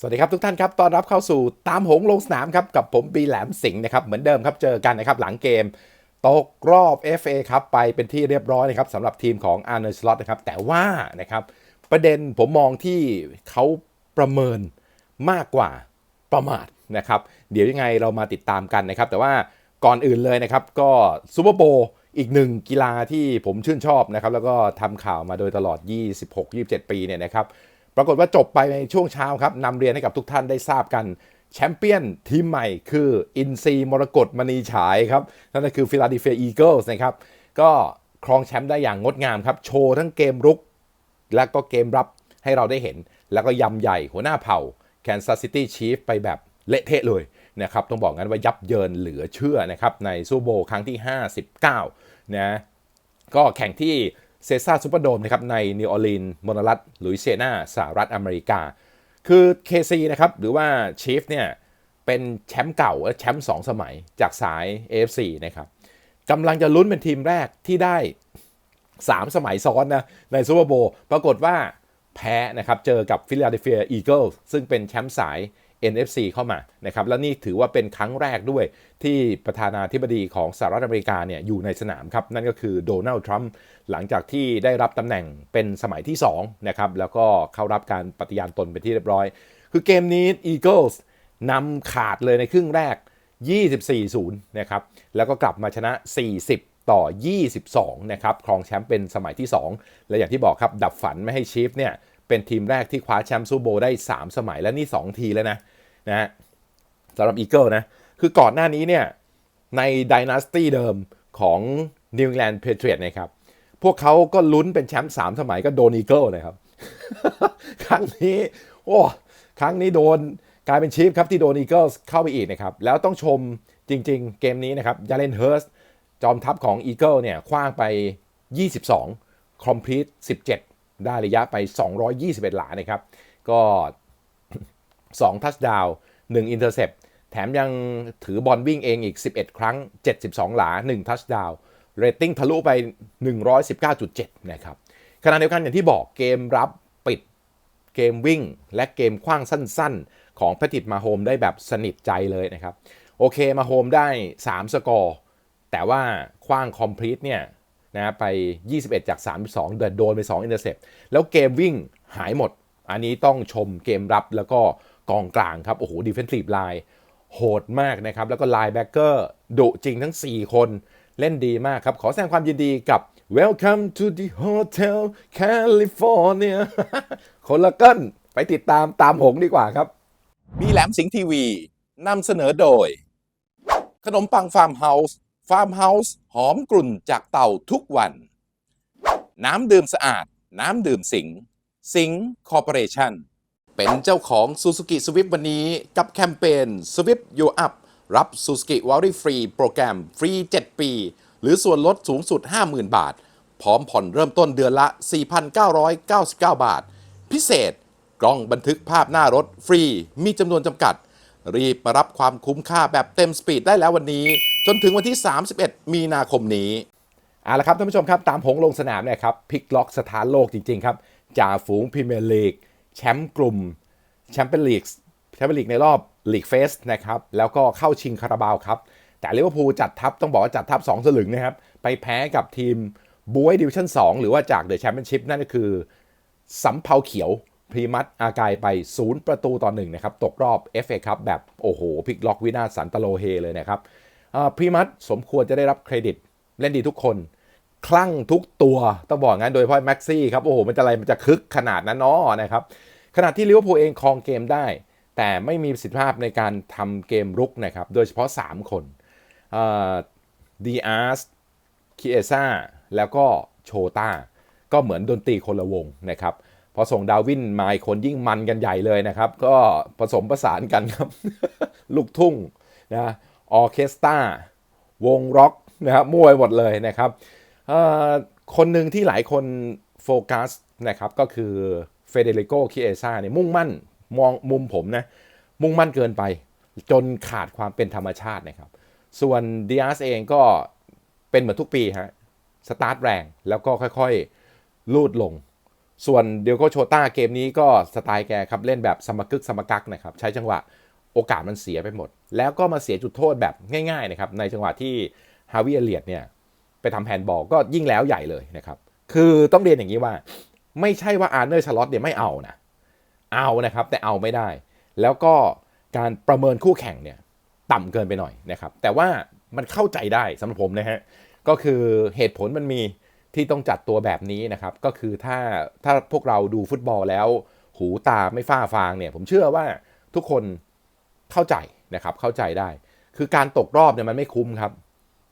สวัสดีครับทุกท่านครับ ต้อนรับเข้าสู่ตามหงลงสนามครับ กับผมบีแหลมสิงห์นะครับ เหมือนเดิมครับ เจอกันนะครับ หลังเกม ตกรอบ FA ครับ ไปเป็นที่เรียบร้อยนะครับสำหรับทีมของอาร์เนสล็อตนะครับ แต่ว่านะครับ ประเด็นผมมองที่เขาประเมินมากกว่าประมาทนะครับ เดี๋ยวยังไงเรามาติดตามกันนะครับ แต่ว่าก่อนอื่นเลยนะครับ ก็ซูเปอร์โบอีกหนึ่งกีฬาที่ผมชื่นชอบนะครับ แล้วก็ทำข่าวมาโดยตลอด 26-27 ปีเนี่ยนะครับ ปรากฏว่าจบไปในช่วงเช้าครับนำเรียนให้กับทุกท่านได้ทราบกันแชมเปี้ยนทีมใหม่คืออินซีมรกตมณีฉายครับ นั่นก็คือฟิลาเดลเฟียอีเกิลส์นะครับ ก็ครองแชมป์ได้อย่างงดงามครับ โชว์ทั้งเกมรุก และก็เกมรับให้เราได้เห็น แล้วก็ยำใหญ่หัวหน้าเผ่าแคนซัสซิตี้ชีฟไปแบบเละเทะเลยนะครับ ต้องบอกงั้นว่ายับเยินเหลือเชื่อนะครับ ในซูโบครั้งที่ 59 นะ ก็แข่งที่ เซซ่าซูเปอร์โดมนะครับในนิวออร์ลีนส์มอนรัฐลุยเซียนาสหรัฐอเมริกา คือ KC นะครับหรือว่าชีฟเนี่ยเป็นแชมป์เก่าและแชมป์2สมัยจากสาย AFC นะครับกำลังจะลุ้นเป็นทีมแรกที่ได้ 3 สมัยซ้อนนะในซูเปอร์โบปรากฏว่าแพ้นะครับเจอกับฟิลาเดลเฟียอีเกิลซึ่งเป็นแชมป์สาย NFC เข้ามานะครับและนี่ถือว่าเป็นครั้งแรกด้วยที่ประธานาธิบดีของสหรัฐอเมริกาเนี่ยอยู่ในสนามครับ นั่นก็คือโดนัลด์ทรัมป์หลังจากที่ได้รับตำแหน่งเป็นสมัยที่2นะครับแล้วก็เข้ารับการปฏิญาณตนเป็นที่เรียบร้อย คือเกมนี้ Eagles นำขาดเลยในครึ่งแรก 24-0 นะครับ แล้วก็กลับมาชนะ 40 ต่อ 22 นะครับ ครองแชมป์เป็นสมัยที่ 2 และอย่างที่บอกครับ ดับฝันไม่ให้ชีฟเนี่ย เป็นทีมแรกที่คว้าแชมป์ซูโบได้ 3 สมัยและนี่ 2 ทีแล้วนะนะฮะสำหรับอีเกิลนะ คือก่อนหน้านี้เนี่ย ในดินาสตี้เดิมของ New England Patriots นะครับ พวกเขาก็ลุ้นเป็นแชมป์3สมัยก็โดนอีเกิลนะครับ ครั้งนี้ โอ้ครั้งนี้โดนกลายเป็นชีฟครับที่โดนอีเกิลเข้าไปอีกนะครับ แล้วต้องชมจริง ๆ เกมนี้นะครับยาเลนเฮิร์สจอมทัพของอีเกิลเนี่ยคว้างไป 22คอมพลีท17 ได้ระยะไป 221 หลานะครับ ก็2ทัชดาว1อินเตอร์เซปแถมยังถือบอลวิ่งเองอีก 11 ครั้ง 72 หลา 1 ทัชดาวเรตติ้งทะลุไป 119.7 นะครับขณะเดียวกันอย่างที่บอกเกมรับปิดเกมวิ่ง และเกมคว้างสั้นๆ ของแพทริกมาโฮมได้แบบสนิทใจเลยนะครับ โอเคมาโฮมได้ 3 สกอร์ แต่ว่าคว้างคอมพลีทเนี่ย นะไป 21 จาก 32 เดินโดนไป 2 อินเตอร์เซปแล้วเกมวิ่งหายหมด อันนี้ต้องชมเกมรับแล้วก็กองกลางครับ โอ้โหดิเฟนซีฟไลน์โหดมากนะครับ แล้วก็ไลน์แบ็กเกอร์ดุจริงทั้ง 4 คนเล่นดีมากครับ ขอแสดงความยินดีกับ Welcome to the Hotel California คนละเกินไปติดตามตามหงดีกว่าครับบีแหลมสิงห์ทีวีนำเสนอโดย ขนมปังฟาร์มเฮาส์ ฟาร์มเฮาส์หอมกลุ่นจากเต่าทุกวัน น้ำดื่มสะอาด น้ำดื่มสิงห์สิงห์คอร์ปอเรชั่น เป็นเจ้าของ Suzuki Swift วันนี้กับแคมเปญ Swift You Up รับ Suzuki w a r r y Free โปรแกรมฟรี 7 ปี หรือส่วนลดสูงสุด 50,000 บาท พร้อมผ่อนเริ่มต้นเดือนละ 4,999 บาท พิเศษกล้องบันทึกภาพหน้ารถฟรี มีจำนวนจำกัด รีบมารับความคุ้มค่าแบบเต็มสปีดได้แล้ววันนี้ จนถึงวันที่ 31 มีนาคมนี้เอาละครับท่านผู้ชมครับตามผงลงสนามเนี่ยครับพลิกล็อกสถานโลกจริง ๆ ครับจ่าฝูงพรีเมียร์ลีกแชมป์กลุ่มแชมเปี้ยนลีกแชมเปี้ยนลีกในรอบลีกเฟสนะครับแล้วก็เข้าชิงคาราบาวครับแต่ลิเวอร์พูลจัดทัพต้องบอกว่าจัดทัพ2สลึงนะครับไปแพ้กับทีมบวยดิวิชั่น2 หรือว่าจากเดอะแชมเปี้ยนชิพนั่นก็คือสำเภาเขียวพรีมัตอากายไป 0 ประตูต่อ1นะครับ ตกรอบ FA ครับแบบ โอ้โหพลิกล็อกวินาศสันตโลเฮเลยนะครับ พรีมัตสมควรจะได้รับเครดิต เล่นดีทุกคน คลั่งทุกตัวต้องบอกงั้นโดยเฉพาะแม็กซี่ครับ โอ้โห มันจะอะไรมันจะคึกขนาดนั้นเนาะนะครับ ขณะที่ลิเวอร์พูลเองครองเกมได้ แต่ไม่มีประสิทธิภาพในการทำเกมรุกนะครับ โดยเฉพาะ 3 คนดีอาร์สคิเอซ่าแล้วก็โชตาก็เหมือนดนตรีคนละวงนะครับพอส่งดาวินมาคนยิ่งมันกันใหญ่เลยนะครับ ก็ผสมประสานกันครับ ลูกทุ่งนะ ออเคสตราวงร็อกนะครับมั่วไปหมดเลยนะครับคนหนึ่งที่หลายคนโฟกัสนะครับก็คือเฟเดริโกคิเอซ่าเนี่ยมุ่งมั่นมองมุมผมนะ มุ่งมั่นเกินไป จนขาดความเป็นธรรมชาตินะครับ ส่วนดิอาสเองก็เป็นเหมือนทุกปีฮะสตาร์ทแรงแล้วก็ค่อยๆ ลูดลง ส่วนเดียโกโชต้าเกมนี้ก็สไตล์แกครับ เล่นแบบสมกึกสมกักนะครับ ใช้จังหวะ โอกาสมันเสียไปหมด แล้วก็มาเสียจุดโทษแบบง่ายๆนะครับในจังหวะที่ฮาวิเอเลียดเนี่ยไปทำแฮนด์บอลก็ยิ่งแล้วใหญ่เลยนะครับคือต้องเรียนอย่างนี้ว่า ไม่ใช่ว่าอาร์เนอร์ชาร์ลอตเนี่ยไม่เอานะเอานะครับแต่เอาไม่ได้ แล้วก็การประเมินคู่แข่งเนี่ยต่ำเกินไปหน่อยนะครับแต่ว่ามันเข้าใจได้สำหรับผมนะฮะก็คือเหตุผลมันมีที่ต้องจัดตัวแบบนี้นะครับก็คือถ้าถ้าพวกเราดูฟุตบอลแล้ว หูตาไม่ฝ้าฟางเนี่ยผมเชื่อว่าทุกคน เข้าใจนะครับเข้าใจได้ คือการตกรอบเนี่ยมันไม่คุ้มครับ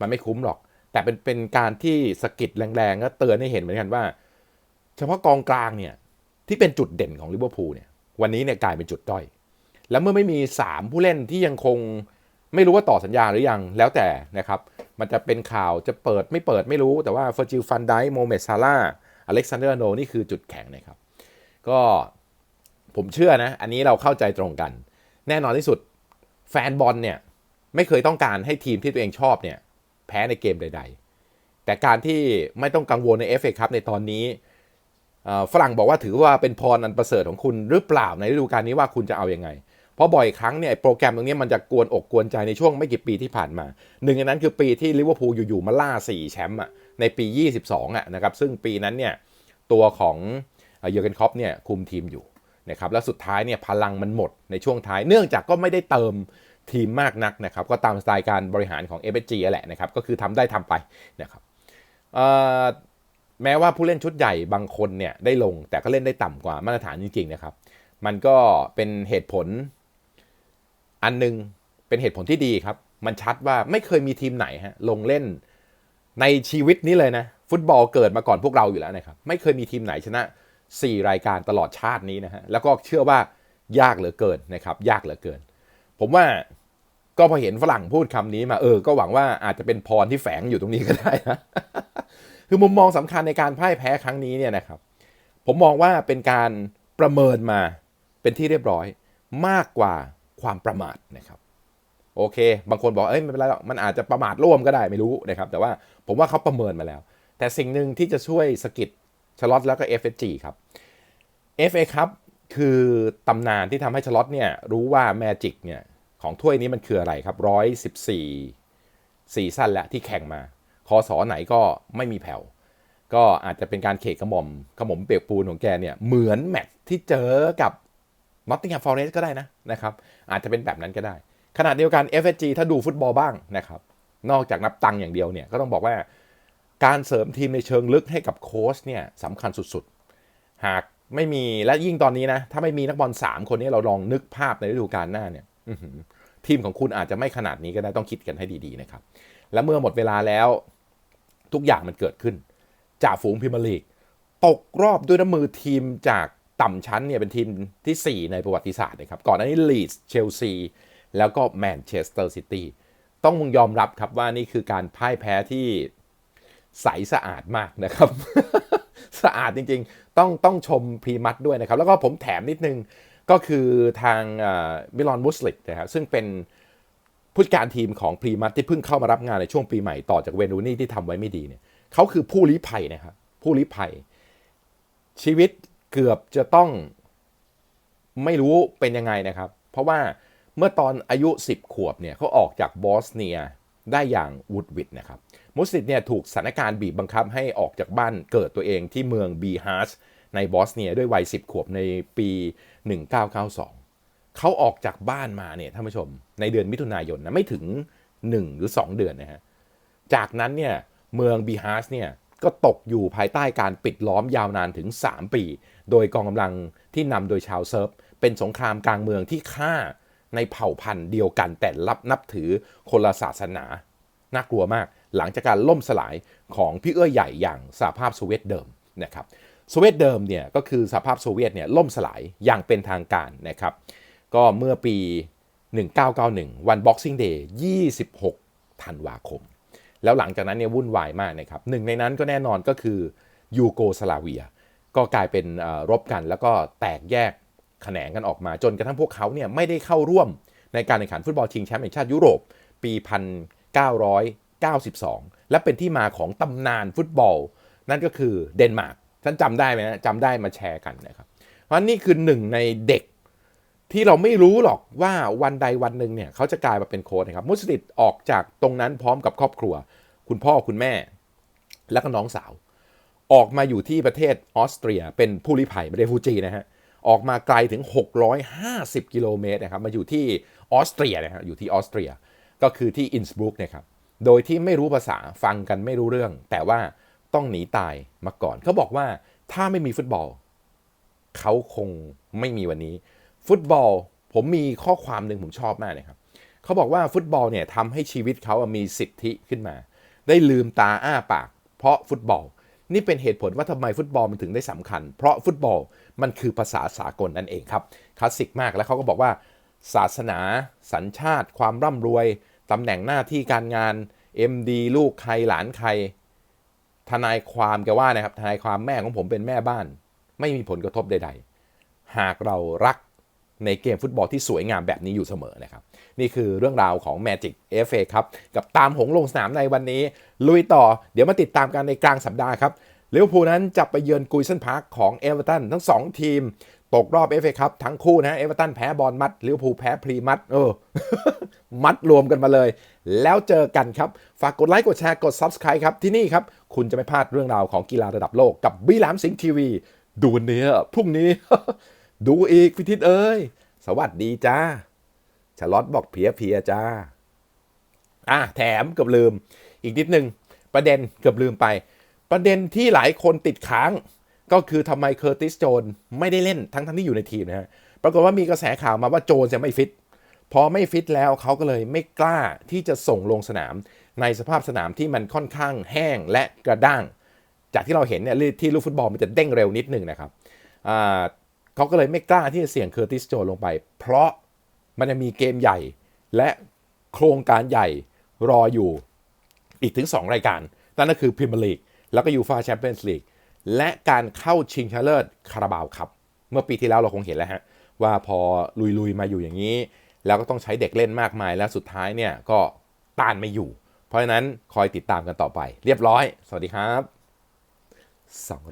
มันไม่คุ้มหรอก แต่เป็นเป็นการที่สกิดแรงๆก็เตือนให้เห็นเหมือนกันว่า เฉพาะกองกลางเนี่ยที่เป็นจุดเด่นของลิเวอร์พูลเนี่ยวันนี้เนี่ยกลายเป็นจุดด้อยแล้วเมื่อไม่มี 3 ผู้เล่นที่ยังคงไม่รู้ว่าต่อสัญญาหรือยังแล้วแต่นะครับมันจะเป็นข่าวจะเปิดไม่เปิดไม่รู้แต่ว่าเฟอร์จิลฟันไดโมเมดซาร่าอเล็กซานเดอร์โนนี่คือจุดแข็งนะครับ ก็ผมเชื่อนะ อันนี้เราเข้าใจตรงกัน แน่นอนที่สุดแฟนบอลเนี่ยไม่เคยต้องการให้ทีมที่ตัวเองชอบเนี่ยแพ้ในเกมใด ๆ แต่การที่ไม่ต้องกังวลใน FA ครับในตอนนี้ฝรั่งบอกว่าถือว่าเป็นพรอันประเสริฐของคุณหรือเปล่าในฤดูกาลนี้ว่าคุณจะเอาอยัางไง เพราะบ่อยครั้งเนี่ยโปรแกรมตรงนี้มันจะกวนอกกวนใจในช่วงไม่กี่ปีที่ผ่านมา หนึ่งในนั้นคือปีที่ลิเวอร์พูลอยู่ๆมาล่า 4 แชมป์อะในปี 22อะนะครับซึ่งปีนั้นเนี่ยตัวของเยอร์เกนค็อปเนี่ยคุมทีมอยู่ นะครับแล้วสุดท้ายเนี่ยพลังมันหมดในช่วงท้าย เนื่องจากก็ไม่ได้เติมทีมมากนักนะครับก็ตามสไตล์การบริหารของเอเบจีแหละนะครับก็คือทำได้ทำไปนะครับแม้ว่าผู้เล่นชุดใหญ่บางคนเนี่ยได้ลงแต่ก็เล่นได้ต่ำกว่ามาตรฐานจริงๆนะครับมันก็เป็นเหตุผลอันหนึงเป็นเหตุผลที่ดีครับ มันชัดว่าไม่เคยมีทีมไหนฮะลงเล่นในชีวิตนี้เลยนะ ฟุตบอลเกิดมาก่อนพวกเราอยู่แล้วนะครับ ไม่เคยมีทีมไหนชนะ 4 รายการตลอดชาตินี้นะฮะแล้วก็เชื่อว่ายากเหลือเกินนะครับยากเหลือเกิน ผมว่าก็พอเห็นฝรั่งพูดคำนี้มาเออ ก็หวังว่าอาจจะเป็นพรที่แฝงอยู่ตรงนี้ก็ได้นะคือมุมมองสำคัญในการพ่ายแพ้ครั้งนี้เนี่ยนะครับ ผมมองว่าเป็นการประเมินมาเป็นที่เรียบร้อยมากกว่าความประมาทนะครับโอเค บางคนบอกเอ้ยไม่เป็นไรหรอกมันอาจจะประมาทร่วมก็ได้ไม่รู้นะครับ แต่ว่าผมว่าเขาประเมินมาแล้ว แต่สิ่งหนึ่งที่จะช่วยสะกิด ชลอตแล้วก็ FSG ครับ FA ครับคือตำนานที่ทำให้ชลอตเนี่ยรู้ว่าแมจิกเนี่ยของถ้วยนี้มันคืออะไรครับร้อยสิบสี่ซีซั่นแล้วที่แข่งมาคอสอไหนก็ไม่มีแผ่วก็อาจจะเป็นการเขกกระหม่อมกระหม่อมเปียกปูนของแกเนี่ยเหมือนแมตช์ที่เจอกับนอตติงแฮมฟอเรสต์ก็ได้นะนะครับ อาจจะเป็นแบบนั้นก็ได้ ขณะเดียวกัน FSG ถ้าดูฟุตบอลบ้างนะครับ นอกจากนับตังค์อย่างเดียวเนี่ยก็ต้องบอกว่า การเสริมทีมในเชิงลึกให้กับโค้ชเนี่ยสำคัญสุดๆ หากไม่มีและยิ่งตอนนี้นะ ถ้าไม่มีนักบอล3คนนี้เราลองนึกภาพในฤดูกาลหน้าเนี่ยทีมของคุณอาจจะไม่ขนาดนี้ก็ได้ต้องคิดกันให้ดีๆนะครับ และเมื่อหมดเวลาแล้วทุกอย่างมันเกิดขึ้นจ่าฝูงพรีเมียร์ลีก ตกรอบด้วยน้ำมือทีมจากต่ำชั้นเนี่ยเป็นทีมทีสี่ 4 ในประวัติศาสตร์นะครับ ก่อนหน้านี้ลีดส์เชลซีแล้วก็แมนเชสเตอร์ซิตี้ต้องมึงยอมรับครับว่านี่คือการพ่ายแพ้ที่ ใสสะอาดมากนะครับ สะอาดจริงๆ ต้องต้องชมพรีมัดด้วยนะครับ แล้วก็ผมแถมนิดนึงก็คือทางมิลอนบุสลิกนะครับซึ่งเป็นผู้จัดการทีมของพรีมัดที่เพิ่งเข้ามารับงานในช่วงปีใหม่ต่อจากเวนูนี่ที่ทำไว้ไม่ดีเนี่ยเขาคือผู้ลี้ภัยนะครับ ผู้ลี้ภัย ชีวิตเกือบจะต้องไม่รู้เป็นยังไงนะครับ เพราะว่าเมื่อตอนอายุ 10 ขวบเนี่ยเขาออกจากบอสเนียได้อย่างวุดวิดนะครับ มุสลิดเนี่ยถูกสถานการณ์บีบบังคับให้ออกจากบ้านเกิดตัวเองที่เมืองบีฮาสในบอสเนียด้วยวัย 10 ขวบในปี 1992 เขาออกจากบ้านมาเนี่ยท่านผู้ชม ในเดือนมิถุนายนนะไม่ถึง 1 หรือ 2 เดือนนะฮะ จากนั้นเนี่ยเมืองบีฮาสเนี่ยก็ตกอยู่ภายใต้การปิดล้อมยาวนานถึง 3 ปี โดยกองกำลังที่นำโดยชาวเซิร์ฟ เป็นสงครามกลางเมืองที่ฆ่าในเผ่าพันธุ์เดียวกันแต่รับนับถือคนละศาสนา น่ากลัวมาก หลังจากการล่มสลายของพี่เอื้อใหญ่อย่างสหภาพโซเวียตเดิมนะครับโซเวียตเดิมเนี่ยก็คือสหภาพโซเวียตเนี่ยล่มสลายอย่างเป็นทางการนะครับก็เมื่อปี 1991 วัน Boxing Day 26 ธันวาคม แล้วหลังจากนั้นเนี่ยวุ่นวายมากนะครับหนึ่งในนั้นก็แน่นอนก็คือยูโกสลาเวีย ก็กลายเป็นรบกันแล้วก็แตกแยกแขนงกันออกมาจนกระทั่งพวกเขาเนี่ยไม่ได้เข้าร่วมในการแข่งขันฟุตบอลชิงแชมป์แห่งชาติยุโรปปี 92 และเป็นที่มาของตำนานฟุตบอล นั่นก็คือเดนมาร์กท่านจำได้ไหมฮะจำได้มาแชร์กันนะครับ เพราะนี่คือหนึ่งในเด็กที่เราไม่รู้หรอกว่าวันใดวันหนึ่งเนี่ยเขาจะกลายมาเป็นโค้ชนะครับ มุสลิดออกจากตรงนั้นพร้อมกับครอบครัว คุณพ่อคุณแม่ และก็น้องสาว ออกมาอยู่ที่ประเทศออสเตรีย เป็นผู้ลี้ภัยไม่ได้ฟูจีนะฮะออกมาไกลถึง 650 กิโลเมตรนะครับมาอยู่ที่ออสเตรียนะฮะอยู่ที่ออสเตรีย ก็คือที่อินสบรุกนะครับ โดยที่ไม่รู้ภาษาฟังกันไม่รู้เรื่อง แต่ว่าต้องหนีตายมาก่อน เขาบอกว่าถ้าไม่มีฟุตบอล เขาคงไม่มีวันนี้ ฟุตบอลผมมีข้อความหนึ่งผมชอบมากนะครับ เขาบอกว่าฟุตบอลเนี่ยทำให้ชีวิตเขามีสิทธิขึ้นมา ได้ลืมตาอ้าปาก เพราะฟุตบอล นี่เป็นเหตุผลว่าทำไมฟุตบอลมันถึงได้สำคัญ เพราะฟุตบอลมันคือภาษาสากลนั่นเองครับคลาสสิกมากแล้วเขาก็บอกว่า ศาสนา สัญชาติ ความร่ำรวย ตำแหน่งหน้าที่การงาน MD ลูกใครหลานใคร ทนายความแกว่านะครับ ทนายความแม่ของผมเป็นแม่บ้าน ไม่มีผลกระทบใด ๆ หากเรารักในเกมฟุตบอลที่สวยงามแบบนี้อยู่เสมอนะครับ นี่คือเรื่องราวของ Magic FA ครับ กับตามหงลงสนามในวันนี้ ลุยต่อเดี๋ยวมาติดตามกันในกลางสัปดาห์ครับลิเวอร์พูลนั้นจะไปเยือนกุยเซนพาร์คของเอเวอร์ตันทั้ง 2 ทีม ตกรอบ FA ครับทั้งคู่นะเอเวอร์ตันแพ้บอลมัดลิเวอร์พูลแพ้พรีมัดเออ มัดรวมกันมาเลย แล้วเจอกันครับ ฝากกดไลค์กดแชร์กด Subscribe ครับ ที่นี่ครับ คุณจะไม่พลาดเรื่องราวของกีฬาระดับโลกกับบีแหลมสิงห์ทีวี ดูวันนี้พรุ่งนี้ ดูอีกพิทิตเอ้ย สวัสดีจ้าชลอตบอกเพียเพียจ้า อะแถมเกือบลืม อีกนิดนึงประเด็นเกือบลืมไป ประเด็นที่หลายคนติดค้าง ก็คือทำไมเคอร์ติสโจนไม่ได้เล่นทั้งทั้งที่อยู่ในทีมนะฮะปรากฏว่ามีกระแสข่าวมาว่าโจนจะไม่ฟิตพอไม่ฟิตแล้วเขาก็เลยไม่กล้าที่จะส่งลงสนาม ในสภาพสนามที่มันค่อนข้างแห้งและกระด้าง จากที่เราเห็นเนี่ยที่ลูกฟุตบอลมันจะเด้งเร็วนิดนึงนะครับเขาก็เลยไม่กล้าที่จะเสี่ยงเคอร์ติสโจนลงไป เพราะมันจะมีเกมใหญ่และโครงการใหญ่รออยู่อีกถึง 2 รายการ นั่นก็คือพรีเมียร์ลีกแล้วก็ยูฟาแชมเปี้ยนส์ลีก และการเข้าชิงชนะเลิศคาราบาวครับ เมื่อปีที่แล้วเราคงเห็นแล้วฮะว่าพอลุยๆมาอยู่อย่างนี้ แล้วก็ต้องใช้เด็กเล่นมากมาย แล้วสุดท้ายเนี่ยก็ต้านไม่อยู่ เพราะฉะนั้นคอยติดตามกันต่อไป เรียบร้อย สวัสดีครับ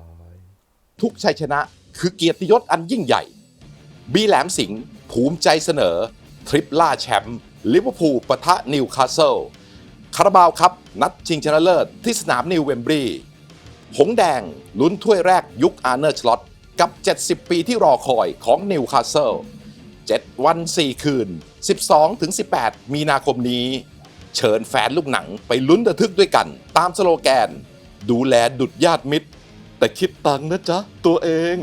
200ทุกชัยชนะคือเกียรติยศอันยิ่งใหญ่ บีแหลมสิงห์ภูมิใจเสนอ ทริปล่าแชมป์ลิเวอร์พูลปะทะนิวคาสเซิลคาราบาวครับ นัดชิงชนะเลิศที่สนามนิวเวมบรี หงแดงลุ้นถ้วยแรกยุคอาร์เนอร์ชลอตกับ 70 ปีที่รอคอยของนิวคาสเซิล7 วัน 4 คืน 12-18 มีนาคมนี้ เชิญแฟนลูกหนังไปลุ้นระทึกด้วยกัน ตามสโลแกน ดูแลดุดญาติมิตร แต่คิดตังนะจ๊ะ ตัวเอง